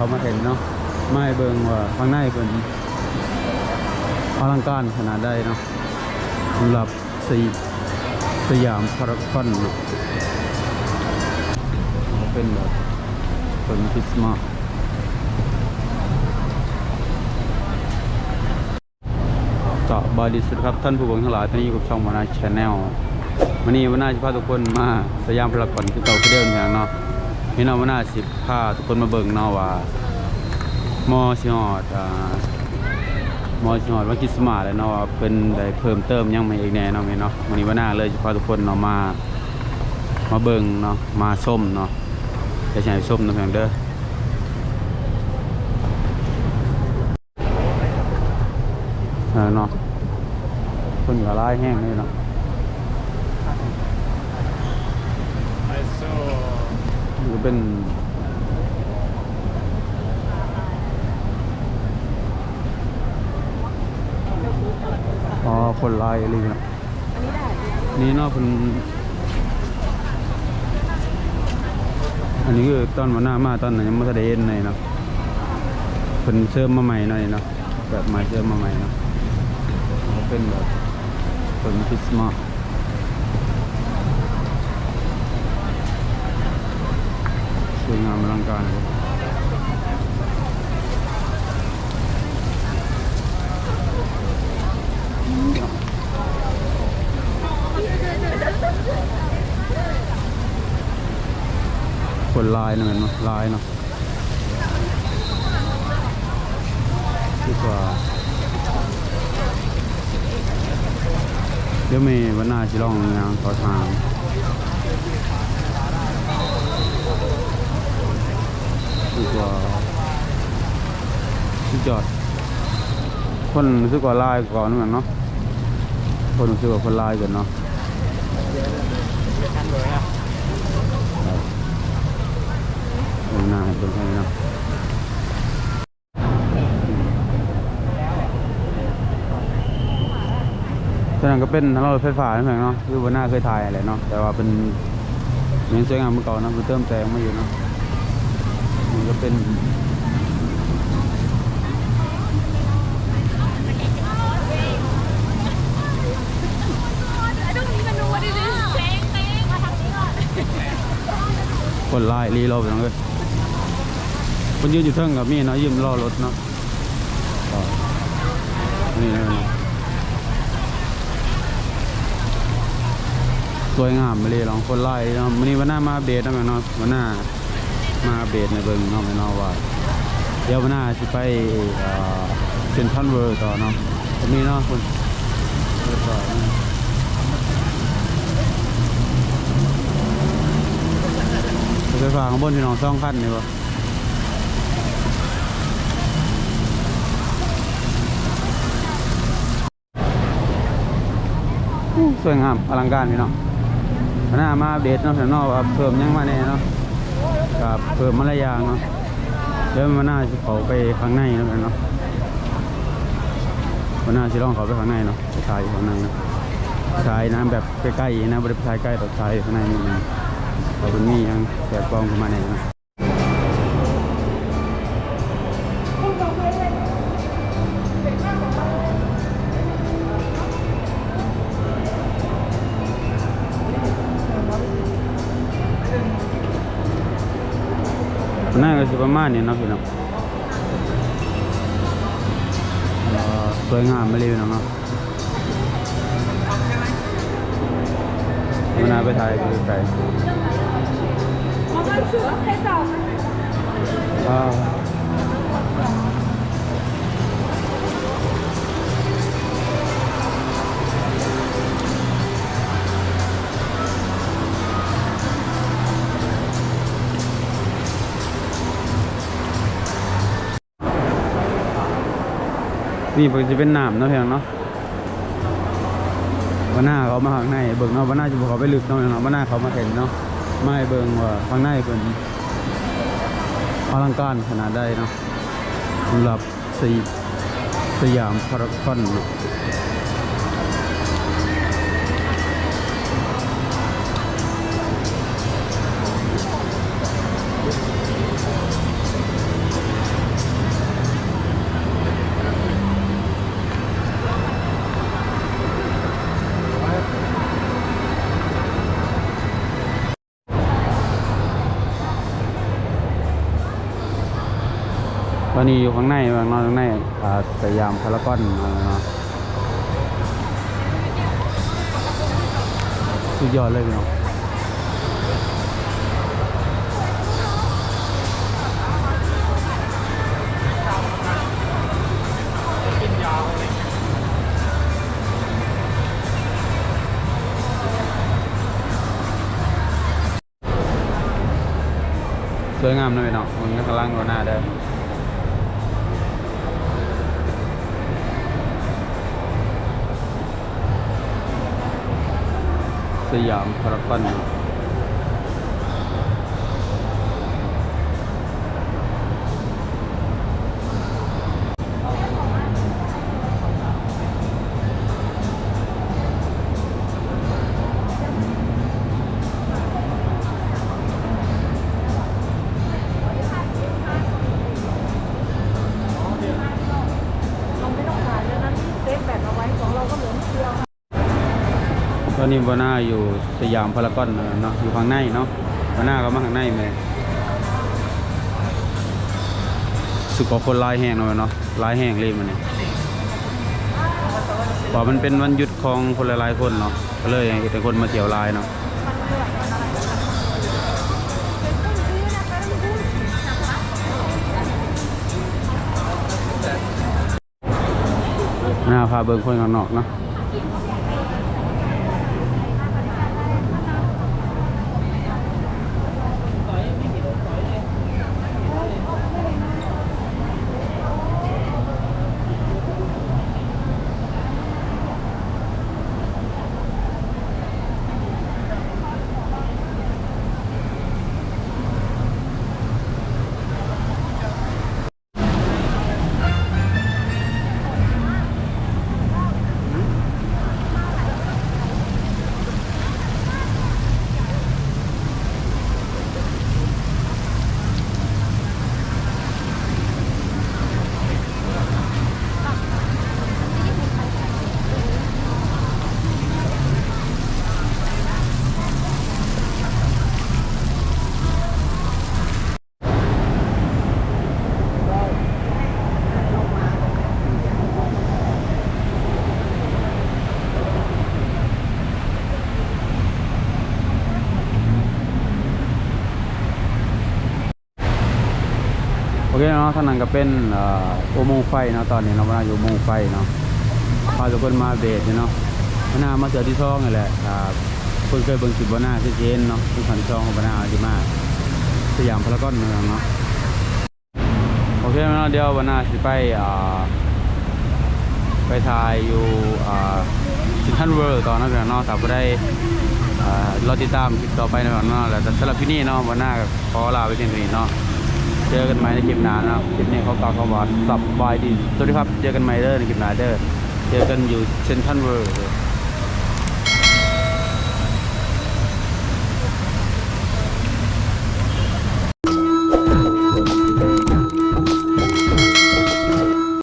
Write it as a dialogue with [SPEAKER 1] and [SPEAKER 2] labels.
[SPEAKER 1] เขามาเห็นเนาะไม่เบิงว่าข้างในเป็นอลังการขนาดใดเนาะสำหรับสีสยามพารากอนเนาะเป็นแบบเป็นคริสต์มาสก็บายดีสุดครับท่านผู้ชมทั้งหลายท่านอยู่กับช่องมานาชแนลวันนี้วันน่าจะพาทุกคนมาสยามพารากอนที่เก่าที่เดิมอย่างเนาะ พี่น้องวันน่าสิพาทุกคนมาเบิ่งเนาะว่ามอชิฮอดอ่ามอชิฮอดวันคริสต์มาสแล้วเนาะว่าเพิ่นได้เพิ่มเติมยังมาอีกแน่เนาะแม่เนาะวันนี้วันหน้าเลยจะพาทุกคนเนาะมามาเบิ่งเนาะมาส้มเนาะจะใช้ส้มนาะเพียงเด้อเออเนาะคนก็หลายแห้งเลยเนาะ นี่ก็เป็นอ๋อคนลายอะไรเนาะนี่เนาะเป็นอันนี้คือตอนวันหน้ามาตอนนั้นยังไม่ทันได้เห็นเลยนะเป็นเสริมมาใหม่หน่อยนะแบบใหม่เสริมมาใหม่นะเป็นแบบเป็นคริสต์มาส วยงามอลังการเลยคนลายเนาะเห็นไหมลายเนาะดีกว่าเดี๋ยวมีวันหน้าจะลองงานต่อทางดีกว่า สุดยอด คนรู้สึกว่าลายก่อนเหมือนเนาะคนรู้สึกว่าคนลายก่อนเนาะ
[SPEAKER 2] กันเลยอะ
[SPEAKER 1] เบิ่งหน้าให้เบิ่งให้เนาะฉะนั้นก็เป็นทางรถไฟฟ้านั่นเองเนาะคือวันหน้าเคยถ่ายอะไรเนาะแต่ว่าเป็นยังสวยงามเมื่อก่อนนะเป็นเติมแต่งมาอยู่เนาะมันก็เป็น
[SPEAKER 3] I don't even know what it is. Bang, bang. มาทางนี้ก่อน
[SPEAKER 1] คน ไล่รีรอไปน้องเอ้ยคนยืนอยู่เทิงกับมีเนาะยืมรอรถเนาะนี่นะสวยงามไปเลยลองคนไล่เนาะวันนี้วันหน้ามาเดตนะแม่เนาะวันหน้ามาเดตในเบิ่งเนาะแม่เนาะว่าเดี๋ยววันหน้าจะไปเซ็นทรัลเวิร์ต่อเนาะตรงนี้เนาะคุณเออต่อนะรถ ไฟฟ้าข้างบนที่น้องซ่องคันนี่วะสวยงามอลังการพี่น้องหน้ามาอัปเดตเนาะพี่น้องว่าเพิ่มยังมาแน่เนาะกับเพิ่มมาลายางเนาะเดี๋ยวมันน่าจะเขาไปข้างในแล้วกันเนาะมันน่าจะลองเขาไปข้างในเนาะไปถ่ายอยู่ข้างในเนาะถ่ายนะแบบใกล้ๆนะบริษัทใกล้ต่อถ่ายข้างในนี่ เขาเป็นมียังแสบกล้องเข้ามาในนะมันน่าจะประมาณนี้นะพี่น้องสวยงามไม่เลยพี่น้องเนาะ มนาไปไทยคือไก่ว้าวนี่มันจะเป็นหน้ำนะเพียงเนาะ วันหน้าเขามาข้างในเบิ่งเนาะวันหน้าจะบอกเขาไปลึกเนาะเนาะวันหน้าเขามาเห็นเนาะไม่เบิ่งว่าข้างในเป็นอลังการขนาดใดเนาะสำหรับสยสยามพารากอนเนาะ ตอนนี้อยู่ข้างในบางนอกข้างในสยามพารากอนอะไรเนาะสุดยอดเลยพี่น้องสวยงามนะพี่น้องมันก็กำลังก็หน้าได้ สยามพารากอน ตอนนี้บาน่าอยู่สยามพารากอนเนาะอยู่ข้างในเนาะบาน่าก็มาข้างในเลยสุกว่าคนลายแห่งเลยเนาะลายแห่งเลยมันเนี่ยเพราะมันเป็นวันหยุดของคนหลายๆคนเนาะก็เลยเห็นแต่คนมาเที่ยวลายเนาะหน้าพาเบิ่งคนข้างนอกเนาะ โอเคเนาะท่านั้นก็เป็นเอ่ออุโมงค์ไฟเนาะตอนนี้เรามาอยู่อุโมงค์ไฟเนาะพาทุกคนมาเบสเนาะบานามาเจอที่ช่องนี่แหละคนเคยเบิ่งคลิปบานาที่เจนเนาะที่ขันช่องของบานาที่มาสยามพารากอนเมืองเนาะโอเคเนาะเดี๋ยวบานาสิไปไปถ่ายอยู่ซินทันเวิร์ตอนนั้นเนาะถ้าบ่ได้รอติดตามคลิปต่อไปเนาะเนาะแล้วแต่สำหรับที่นี่เนาะบานาก็ขอลาไปเพียงเท่านี้เนาะ เจอกันใหม่ในคลิปหน้านะครับคลิปนี้เขากล่าวคำว่าสับบายดีสวัสดีครับ เจอกันใหม่เด้อในคลิปหน้าเด้อเจอกันอยู่เซนทันเวิร์